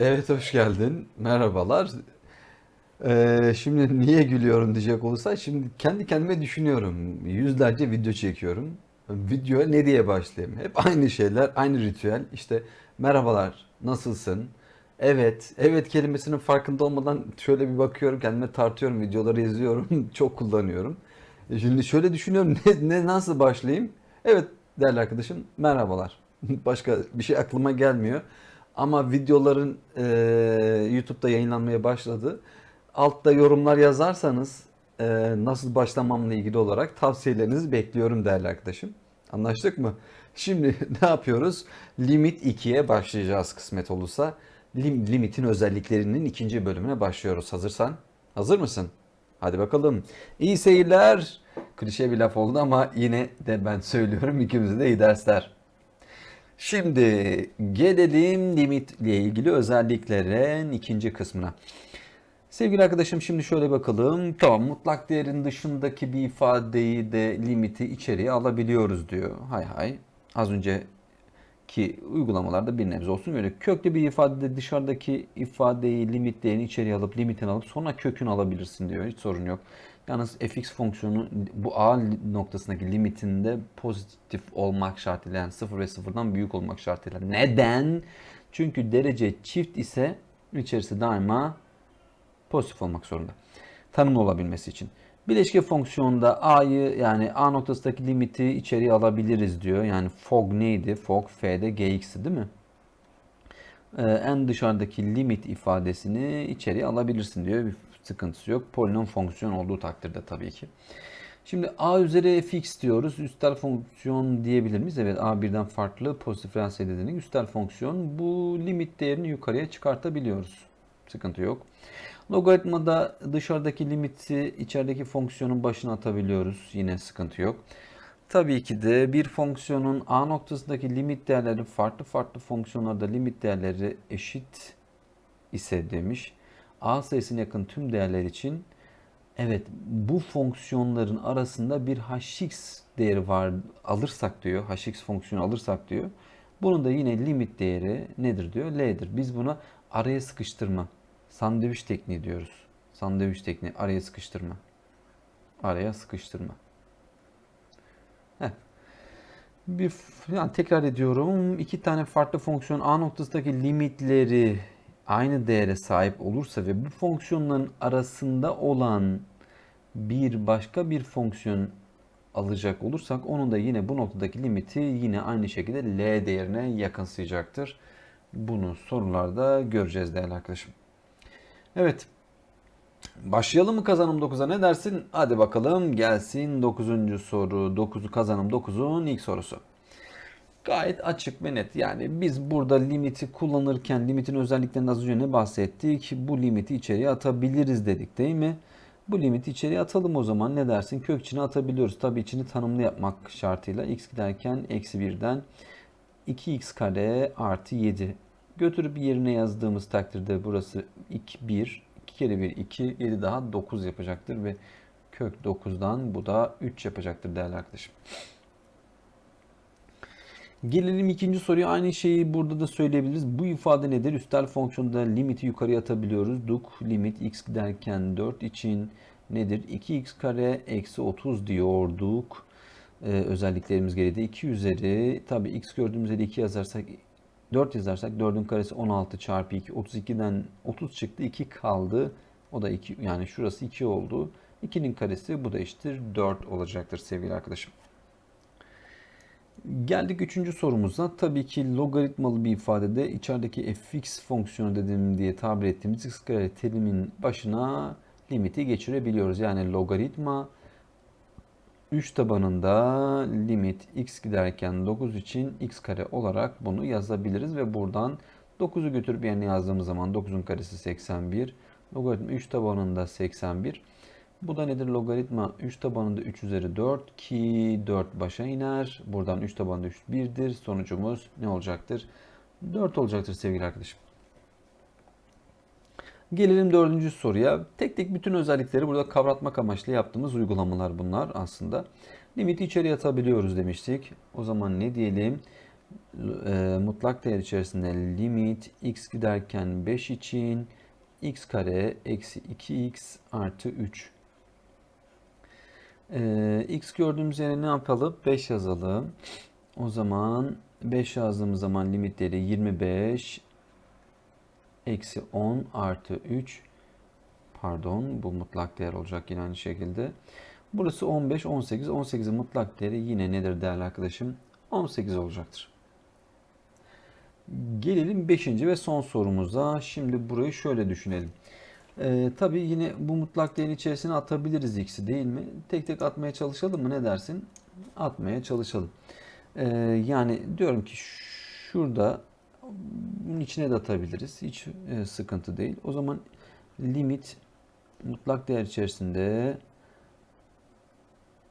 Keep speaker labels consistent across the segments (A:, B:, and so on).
A: Evet hoş geldin. Merhabalar. Ee, şimdi niye gülüyorum diyecek olursa şimdi kendi kendime düşünüyorum. Yüzlerce video çekiyorum. Videoya ne diye başlayayım? Hep aynı şeyler, aynı ritüel. İşte merhabalar, nasılsın? Evet, evet kelimesinin farkında olmadan şöyle bir bakıyorum, kendime tartıyorum, videoları izliyorum, çok kullanıyorum. E Şimdi şöyle düşünüyorum, ne, ne nasıl başlayayım? Evet değerli arkadaşım, merhabalar. Başka bir şey aklıma gelmiyor. Ama videoların e, YouTube'da yayınlanmaya başladı. Altta yorumlar yazarsanız e, nasıl başlamamla ilgili olarak tavsiyelerinizi bekliyorum değerli arkadaşım. Anlaştık mı? Şimdi ne yapıyoruz? Limit 2'ye başlayacağız kısmet olursa. Lim- limitin özelliklerinin ikinci bölümüne başlıyoruz. Hazırsan? Hazır mısın? Hadi bakalım. İyi seyirler. Klişe bir laf oldu ama yine de ben söylüyorum. İkimize de iyi dersler. Şimdi gelelim limitle ilgili özelliklerin ikinci kısmına. Sevgili arkadaşım şimdi şöyle bakalım. Tamam mutlak değerin dışındaki bir ifadeyi de limiti içeriye alabiliyoruz diyor. Hay hay. Az önceki uygulamalarda bir nebze olsun böyle köklü bir ifadede dışarıdaki ifadeyi limit değerini içeriye alıp limitini alıp sonra kökünü alabilirsin diyor. Hiç sorun yok. Yalnız fx fonksiyonu bu a noktasındaki limitinde pozitif olmak şartıyla yani 0 ve 0'dan büyük olmak şartıyla. Neden? Çünkü derece çift ise içerisi daima pozitif olmak zorunda. Tanımlı olabilmesi için. Bileşke fonksiyonda a'yı yani a noktasındaki limiti içeriye alabiliriz diyor. Yani fog neydi? Fog f'de gx'ti değil mi? Ee, en dışarıdaki limit ifadesini içeriye alabilirsin diyor. Bir sıkıntısı yok. Polinom fonksiyon olduğu takdirde tabii ki. Şimdi a üzeri fx diyoruz. Üstel fonksiyon diyebilir miyiz? Evet a birden farklı pozitif sayı dediğinin üstel fonksiyon. Bu limit değerini yukarıya çıkartabiliyoruz. Sıkıntı yok. Logaritmada dışarıdaki limiti içerideki fonksiyonun başına atabiliyoruz. Yine sıkıntı yok. Tabii ki de bir fonksiyonun a noktasındaki limit değerleri farklı farklı fonksiyonlarda limit değerleri eşit ise demiş. a sayısına yakın tüm değerler için evet bu fonksiyonların arasında bir hx değeri var alırsak diyor. hx fonksiyonu alırsak diyor. Bunun da yine limit değeri nedir diyor? l'dir. Biz buna araya sıkıştırma Sandviç tekniği diyoruz. Sandviç tekniği araya sıkıştırma. Araya sıkıştırma. Bir yani tekrar ediyorum. iki tane farklı fonksiyon a noktasındaki limitleri aynı değere sahip olursa ve bu fonksiyonların arasında olan bir başka bir fonksiyon alacak olursak onun da yine bu noktadaki limiti yine aynı şekilde L değerine yakınsayacaktır. Bunu sorularda göreceğiz değerli arkadaşım. Evet. Başlayalım mı kazanım 9'a ne dersin? Hadi bakalım gelsin 9. soru. 9'u kazanım 9'un ilk sorusu. Gayet açık ve net. Yani biz burada limiti kullanırken limitin özelliklerinden az önce ne bahsettik? Bu limiti içeriye atabiliriz dedik değil mi? Bu limiti içeriye atalım o zaman. Ne dersin? Kök içine atabiliyoruz. Tabii içini tanımlı yapmak şartıyla. x giderken eksi 1'den 2x kare artı 7 Götürüp yerine yazdığımız takdirde burası 2, 1, 2 kere 1, 2, 7 daha 9 yapacaktır ve kök 9'dan bu da 3 yapacaktır değerli arkadaşım. Gelelim ikinci soruya. Aynı şeyi burada da söyleyebiliriz. Bu ifade nedir? Üstel fonksiyonda limiti yukarıya atabiliyoruz. Duk limit x giderken 4 için nedir? 2x kare eksi 30 diyorduk. Ee, özelliklerimiz gereği 2 üzeri. Tabi x gördüğümüz yere 2 yazarsak 4 yazarsak 4'ün karesi 16 çarpı 2. 32'den 30 çıktı. 2 kaldı. O da 2 yani şurası 2 oldu. 2'nin karesi bu da eşittir 4 olacaktır sevgili arkadaşım. Geldik üçüncü sorumuza. Tabii ki logaritmalı bir ifadede içerideki fx fonksiyonu dediğim diye tabir ettiğimiz x kare terimin başına limiti geçirebiliyoruz. Yani logaritma 3 tabanında limit x giderken 9 için x kare olarak bunu yazabiliriz ve buradan 9'u götürüp yerine yazdığımız zaman 9'un karesi 81. Logaritma 3 tabanında 81. Bu da nedir? Logaritma 3 tabanında 3 üzeri 4 ki 4 başa iner. Buradan 3 tabanında 3 1'dir. Sonucumuz ne olacaktır? 4 olacaktır sevgili arkadaşım. Gelelim dördüncü soruya. Tek tek bütün özellikleri burada kavratmak amaçlı yaptığımız uygulamalar bunlar aslında. Limiti içeriye atabiliyoruz demiştik. O zaman ne diyelim? e, mutlak değer içerisinde limit x giderken 5 için x kare eksi 2x artı 3. E, x gördüğümüz yere ne yapalım? 5 yazalım. O zaman 5 yazdığımız zaman limitleri 25 eksi 10 artı 3 pardon bu mutlak değer olacak yine aynı şekilde. Burası 15, 18. 18'in mutlak değeri yine nedir değerli arkadaşım? 18 olacaktır. Gelelim 5. ve son sorumuza. Şimdi burayı şöyle düşünelim. Ee, tabii yine bu mutlak değerin içerisine atabiliriz x'i değil mi? Tek tek atmaya çalışalım mı? Ne dersin? Atmaya çalışalım. Ee, yani diyorum ki şurada bunun içine de atabiliriz. Hiç e, sıkıntı değil. O zaman limit mutlak değer içerisinde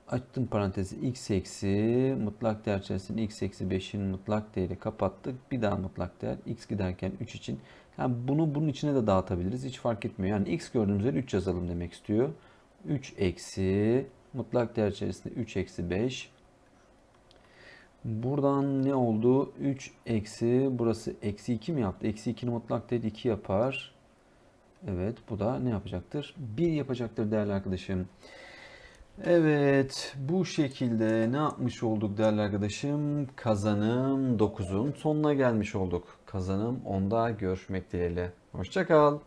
A: açtım parantezi x eksi mutlak değer içerisinde x eksi 5'in mutlak değeri kapattık. Bir daha mutlak değer x giderken 3 için. Yani bunu bunun içine de dağıtabiliriz. Hiç fark etmiyor. Yani x gördüğümüz yere 3 yazalım demek istiyor. 3 eksi mutlak değer içerisinde 3 eksi 5. Buradan ne oldu? 3 eksi burası eksi 2 mi yaptı? Eksi 2'nin mutlak değeri 2 yapar. Evet bu da ne yapacaktır? 1 yapacaktır değerli arkadaşım. Evet bu şekilde ne yapmış olduk değerli arkadaşım? Kazanım 9'un sonuna gelmiş olduk. Kazanım 10'da görüşmek dileğiyle. Hoşçakal.